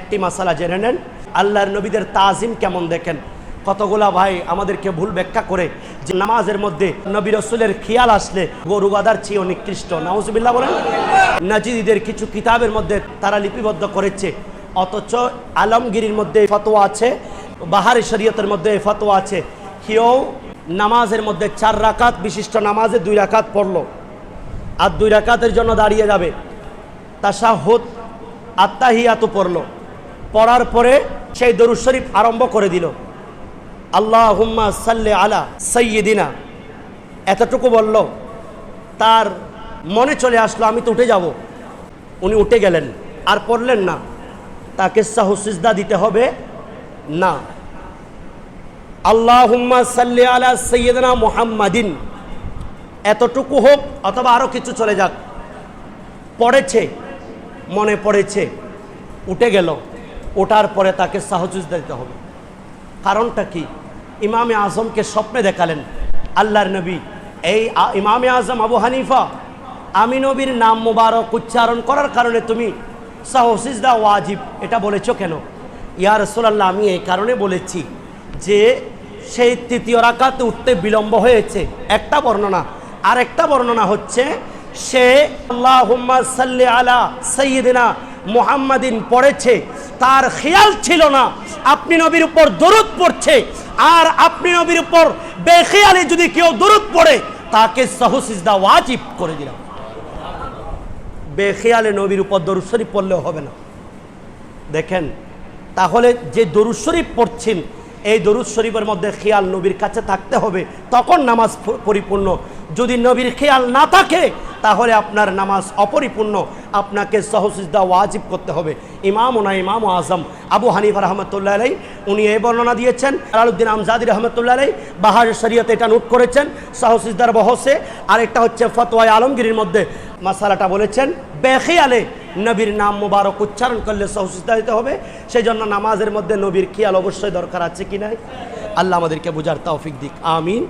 একটি মাসালা জেনে নেন, আল্লাহর নবীদের তাজিম কেমন দেখেন? কতগুলা ভাই আমাদেরকে ভুল ব্যাখ্যা করে যে নামাজের মধ্যে নবী রসুলের খেয়াল আসলে গরু গাদার চেয়েও নিকৃষ্ট। নাউজুবিল্লাহ বলেন নাজিদের কিছু কিতাবের মধ্যে তারা লিপিবদ্ধ করেছে, অথচ আলমগিরির মধ্যে ফতোয়া আছে, বাহারি শরীয়তের মধ্যে ফতোয়া আছে। কেউ নামাজের মধ্যে চার রাকাত বিশিষ্ট নামাজে দুই রাকাত পড়ল, আর দুই রাকাতের জন্য দাঁড়িয়ে যাবে। তা তাশাহুদ আত্মাহিয়াত পড়ল। পড়ার পরে সেই দরুদ শরীফ আরম্ভ করে দিল। আল্লাহ হুম্মা সাল্লে আলা সৈয়দিনা এতটুকু বলল, তার মনে চলে আসলো, আমি তো উঠে যাব। উনি উঠে গেলেন। আর পড়লেন না। তাকে সাহসিজদা দিতে হবে? না। আল্লাহ হুম্মা সাল্লে আলা সৈয়দনা মুহাম্মাদিন। এতটুকু হোক, অথবা আরও কিছু চলে যাক। পড়েছে, মনে পড়েছে, উঠে গেল। ওঠার পরে তাকে সাহজুজ দিতে হবে। কারণটা কি? ইমামে আজমকে স্বপ্নে দেখালেন, আল্লাহর নবী, এই ইমামে আজম আবু হানিফা, আমি নবীর নাম মুবারক উচ্চারণ করার কারণে তুমি সাহসিজদা, ওয়াজিব, এটা বলেছ কেন? ইয়া রসোল্লাহ আমি এই কারণে বলেছি যে সেই তৃতীয় রাকাতে উঠতে বিলম্ব হয়েছে। একটা বর্ণনা। আর একটা বর্ণনা হচ্ছে, সে আল্লাহ সাল্লি আলা সৈয়দিনা মুহাম্মাদিন পড়েছে, তার খেয়াল ছিল না, আপনি নবীর উপর দরুদ পড়ছে, আর আপনি নবীর উপর বেখেয়ালে যদি কেউ দরুদ পড়ে, তাকে সহসিজদা ওয়াজিব করে দিলাম। বেখেয়ালে নবীর উপর দরুদ শরীফ পড়লেও হবে না। দেখেন, তাহলে যে দরুদ শরীফ পড়ছেন, এই দরুদ শরীফের মধ্যে খেয়াল নবীর কাছে থাকতে হবে, তখন নামাজ পরিপূর্ণ। যদি নবীর খেয়াল না থাকে তাহলে আপনার নামাজ অপরিপূর্ণ। আপনাকে সহসিজদা ওয়াজিব করতে হবে। ইমাম ওনা ইমাম আজম আবু হানিফা রহমতুল্লাহ আলাই উনি এই বর্ণনা দিয়েছেন। আলাউদ্দিন আমজাদি রহমতুল্লাহ আলাই বাহার শরীয়তে এটা নোট করেছেন সহসিজদার বহসে। আরেকটা হচ্ছে ফতোয়ায় আলমগীরির মধ্যে মাসালাটা বলেছেন, বেখেয়ালে নবীর নাম মোবারক উচ্চারণ করলে সহসিদ্ধা দিতে হবে। সেই জন্য নামাজের মধ্যে নবীর খেয়াল অবশ্যই দরকার আছে কি নাই? আল্লাহ আমাদেরকে বোঝার তৌফিক দিক। আমিন।